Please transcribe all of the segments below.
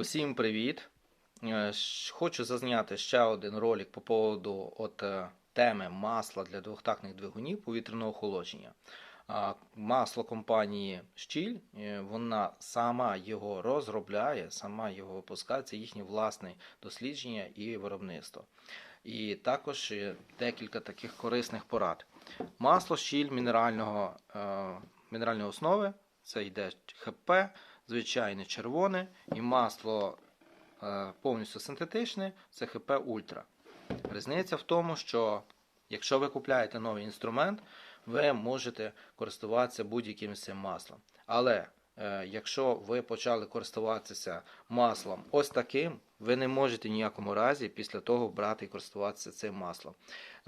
Усім привіт! Е, Хочу зазняти ще один ролик по поводу от, е, теми масла для двохтактних двигунів повітряного охолодження. Масло компанії Щіль, е, вона сама його розробляє, сама його випускає, це їхнє власне дослідження і виробництво. І також декілька таких корисних порад. Масло щіль мінерального, мінеральної основи, це йде ХП, звичайне червоне, і масло е, повністю синтетичне це ХП Ультра. Різниця в тому, що якщо ви купляєте новий інструмент, ви можете користуватися будь-яким цим маслом. Але е, якщо ви почали користуватися маслом ось таким, ви не можете ніякому разі після того брати і користуватися цим маслом.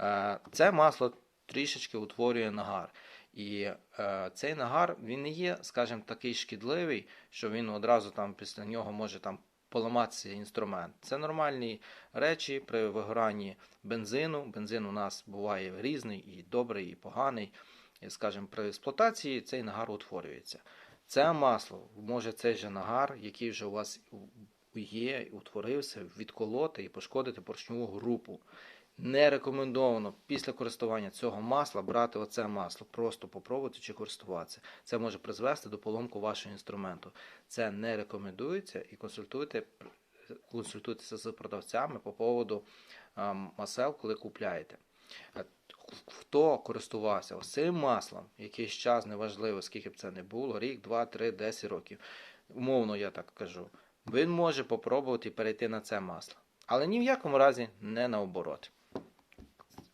Е, це масло трішечки утворює нагар. І е, цей нагар він не є, скажімо, такий шкідливий, що він одразу там після нього може там поламатися інструмент. Це нормальні речі при вигоранні бензину. Бензин у нас буває різний, і добрий, і поганий. І, скажімо, при експлуатації цей нагар утворюється. Це масло може цей же нагар, який вже у вас є, утворився, відколоти і пошкодити поршньову групу. Не рекомендовано після користування цього масла брати оце масло, просто попробувати чи користуватися. Це може призвести до поломку вашого інструменту. Це не рекомендується і консультуйте, консультуйтеся з продавцями по поводу масел, коли купляєте. Е, Хто користувався цим маслом, якийсь час неважливо, скільки б це не було, рік, два, три, десять років. Умовно, я так кажу. Він може попробувати перейти на це масло. Але ні в якому разі не наоборот.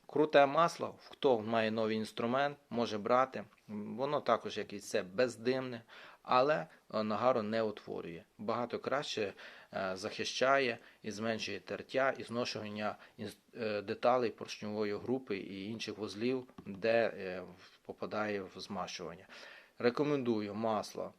Круте масло, хто має новий інструмент, може брати. Воно також як і це бездимне, але е, нагару не утворює. Багато краще е, захищає і зменшує тертя і інс- е, деталей поршньової групи і інших вузлів, де попадає в змащування. Рекомендую масло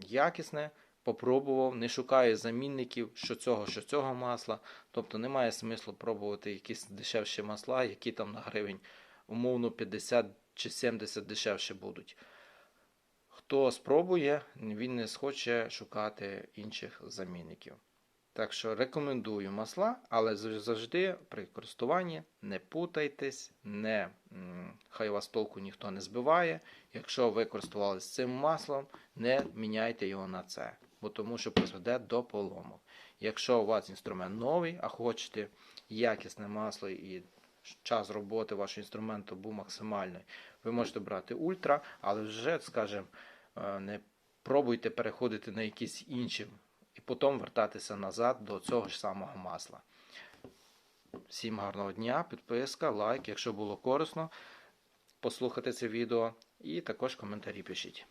якісне, попробував, не шукаю замінників, що цього, що цього масла. Тобто немає смислу пробувати якісь дешевші масла, які там на гривень умовно 50 чи 70 дешевше будуть. Хто спробує, він не схоче шукати інших замінників. Так що рекомендую масла, але завжди при користуванні не путайтесь, не, хай вас толку ніхто не збиває. Якщо ви користувалися цим маслом, не міняйте його на це, бо тому що призведе до поломок. Якщо у вас інструмент новий, а хочете якісне масло і час роботи вашого інструменту був максимальний, ви можете брати ультра, але вже, скажімо, е, не пробуйте переходити на якісь інші і потім вертатися назад до цього ж самого масла. Всім гарного дня, підписка, лайк, якщо було корисно, послухати це відео, і також коментарі пишіть.